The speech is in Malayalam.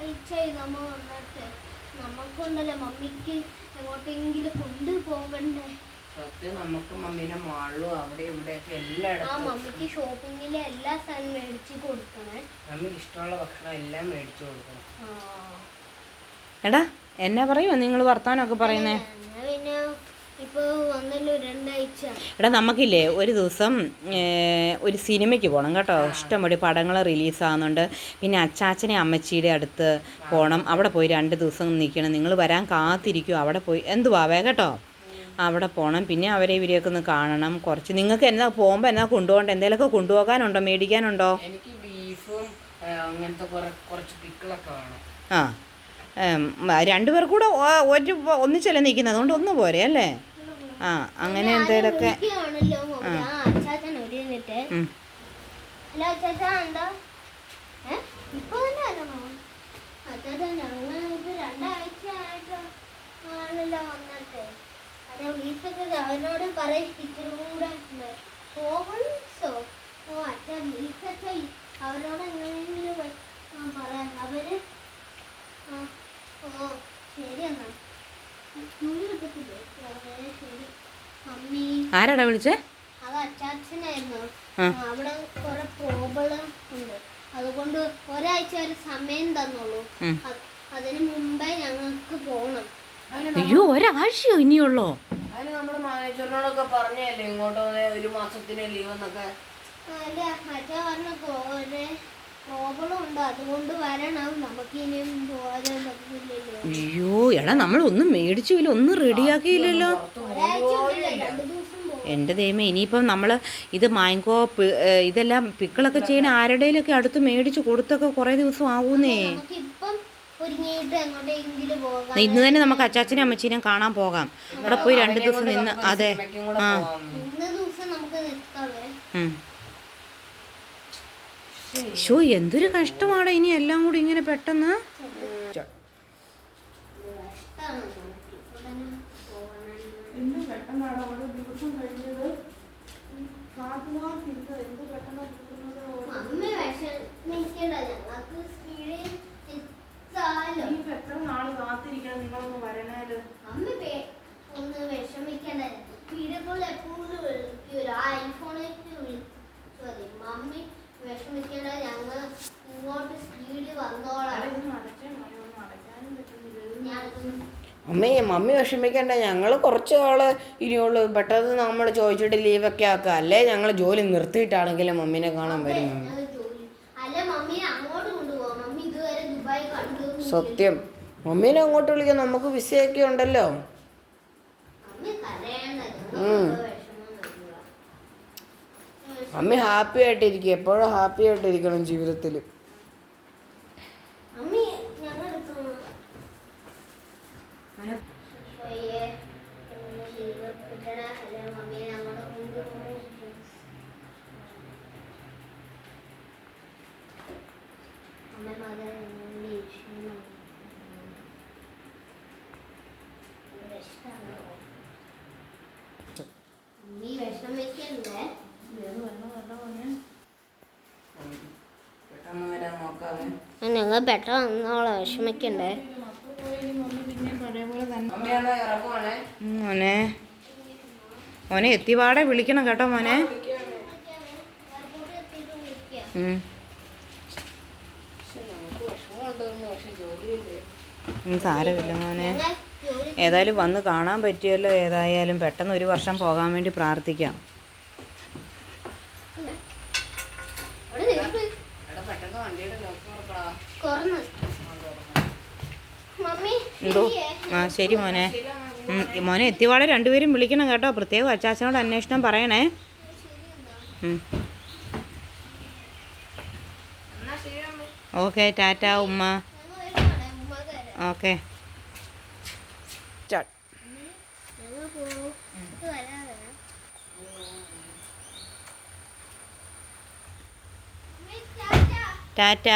വന്നിട്ട് മമ്മിക്ക് എങ്ങോട്ടെങ്കിലും കൊണ്ടുപോകണ്ടേ? സത്യം നമുക്ക് മമ്മീനെ മാളും അവിടെ ഇവിടെയൊക്കെ ആ എല്ലായിടത്തും മമ്മിക്ക് ഷോപ്പിങ്ങിലെ എല്ലാ സാധനവും മേടിച്ച് കൊടുക്കണേ. മമ്മിക്ക് ഇഷ്ടമുള്ള ഭക്ഷണം എല്ലാം മേടിച്ചു കൊടുക്കണം. ആ. എടാ എന്നാ പറയുമോ നിങ്ങൾ വർത്താനൊക്കെ പറയുന്നേ എന്നാ പിന്നെ ഇപ്പൊ വന്നല്ലോ രണ്ടാഴ്ച എടാ നമുക്കില്ലേ ഒരു ദിവസം ഒരു സിനിമയ്ക്ക് പോകണം കേട്ടോ. ഇഷ്ടംപടി പടങ്ങൾ റിലീസാകുന്നുണ്ട് പിന്നെ അച്ചാച്ചനെ അമ്മച്ചിയുടെ അടുത്ത് പോകണം അവിടെ പോയി രണ്ട് ദിവസം നിൽക്കണം നിങ്ങൾ വരാൻ കാത്തിരിക്കും. അവിടെ പോയി എന്തുവാവേ കേട്ടോ? അവിടെ പോകണം പിന്നെ അവരെ ഇവരെയൊക്കെ ഒന്ന് കാണണം. കുറച്ച് നിങ്ങൾക്ക് എന്നാ പോകുമ്പോൾ എന്നാ കൊണ്ടുപോകണ്ട? എന്തെങ്കിലുമൊക്കെ കൊണ്ടുപോകാനുണ്ടോ? മേടിക്കാനുണ്ടോ? എനിക്ക് ബീഫും ആ, അങ്ങനത്തെ കുറെ കുറച്ച് പിക്കിളൊക്കെ വേണം. ആ. ഉം, രണ്ടുപേർ കൂടെ ഒരു ഒന്നിച്ചല്ലേ നിൽക്കുന്നത്? അതുകൊണ്ട് ഒന്ന് പോരെ അല്ലേ? ആ അങ്ങനെ എന്തേലൊക്കെ. അവനോട് പറയും ഇച്ചിരി കൂടെ സോ ഓ അച്ഛൻ അവരോട് എങ്ങനെയെങ്കിലും വ- ആ, പറയാം അവർ ആ ഓ ശരി എന്നാ ജോലി കിട്ടത്തില്ലേ ആ, ശരി മമ്മി ആരാടാ വിളിച്ചേ. അവിടെ കുറെ പ്രോബ്ലം ഉണ്ട്. അതുകൊണ്ട് ഒരാഴ്ച ഒരു സമയം തന്നുള്ളൂ അതിന് മുമ്പേ ഞങ്ങൾക്ക് പോകണം അയ്യോ ഒരാഴ്ചയോ ഇനിയുള്ളോ? അതിന് നമ്മുടെ മാനേജറിനോടൊക്കെ പറഞ്ഞല്ലേ ഇങ്ങോട്ട് ഒരു മാസത്തിന് ലീവ് എന്നൊക്കെ? അല്ല മറ്റേ പറഞ്ഞ പ്രോബ്ലം ഉണ്ട്. അതുകൊണ്ട് വരണം. നമുക്ക് ഇനിയും അയ്യോ എടാ നമ്മൾ ഒന്നും മേടിച്ചില്ല ഒന്നും റെഡിയാക്കിയില്ലല്ലോ എന്റെ ദൈവമേ ഇനിയിപ്പം നമ്മൾ ഇത് മാങ്കോ ഇതെല്ലാം പിക്കിളൊക്കെ ചെയ്യണ ആരുടെയിലൊക്കെ അടുത്ത് മേടിച്ച് കൊടുത്തൊക്കെ കുറേ ദിവസം ആവൂന്നേ. ഇന്ന് തന്നെ നമുക്ക് അച്ചാച്ചനും അമ്മച്ചീനും കാണാൻ പോകാം. അവിടെ പോയി രണ്ട് ദിവസം നിന്ന് അതെ. ആ. ഷോ എന്തൊരു കഷ്ടമാണ് ഇനി എല്ലാം കൂടി ഇങ്ങനെ പെട്ടെന്ന് കഷ്ടാണ് നമുക്ക് ഉടനെ പോകണം അമ്മ വിഷമിക്കണ്ട ഞങ്ങൾക്ക് സ്പീഡിൽ എത്താലോ. അമ്മ പേ- ഒന്ന് വിഷമിക്കണ്ട വീഡിയോ കോൾ എപ്പോഴും വിളിക്കൂല ഐഫോണിലേക്ക് വിളിച്ചു മമ്മി വിഷമിക്കണ്ട ഞങ്ങൾ ഇങ്ങോട്ട് സ്പീഡിൽ വന്നോളാം ഞാൻ മമ്മി മമ്മി വിഷമിക്കണ്ട ഞങ്ങൾ കുറച്ച് ആൾ ഇനിയുള്ളൂ. പെട്ടെന്ന് നമ്മൾ ചോദിച്ചിട്ട് ലീവൊക്കെ ആക്കുക. അല്ലേ? ഞങ്ങൾ ജോലി നിർത്തിയിട്ടാണെങ്കിലും മമ്മീനെ കാണാൻ വരും. സത്യം. മമ്മീനെ അങ്ങോട്ട് വിളിക്കാൻ നമുക്ക് വിസയൊക്കെ ഉണ്ടല്ലോ. മമ്മി ഹാപ്പി ആയിട്ടിരിക്കും എപ്പോഴും ഹാപ്പി ആയിട്ടിരിക്കണം ജീവിതത്തിൽ മമ്മി ഞങ്ങൾ എടുക്കണം അയ്യേ, ഇന്ന് ലീവ് കിട്ടണ അല്ലേ മമ്മിയെ ഞങ്ങളുടെ കൊണ്ടുപോകും അമ്മ മകൻ നീ വരാൻ നോക്കാവേ. ഞങ്ങൾ പെട്ടെന്ന് വന്നോളാം വിഷമിക്കണ്ടേ. മോനെ? മോനെ. എത്തിപാടെ വിളിക്കണം കേട്ടോ മോനെ. സാരമില്ല മോനെ. ഏതായാലും വന്ന് കാണാൻ പറ്റിയല്ലോ ഏതായാലും. പെട്ടെന്ന് ഒരു വർഷം പോകാൻ വേണ്ടി പ്രാർത്ഥിക്കാം. എടാ പെട്ടെന്ന് വണ്ടിയുടെ ലോക്ക് തുറക്കടാ. കുറഞ്ഞു. മമ്മി എന്തോ? ആ ശരി മോനെ മോനെ എത്തിവാളെ രണ്ടുപേരും വിളിക്കണം കേട്ടോ പ്രത്യേകം അച്ചാച്ചനോട് അന്വേഷണം പറയണേ. ഓക്കെ ടാറ്റ ഉമ്മ. Okay start Tata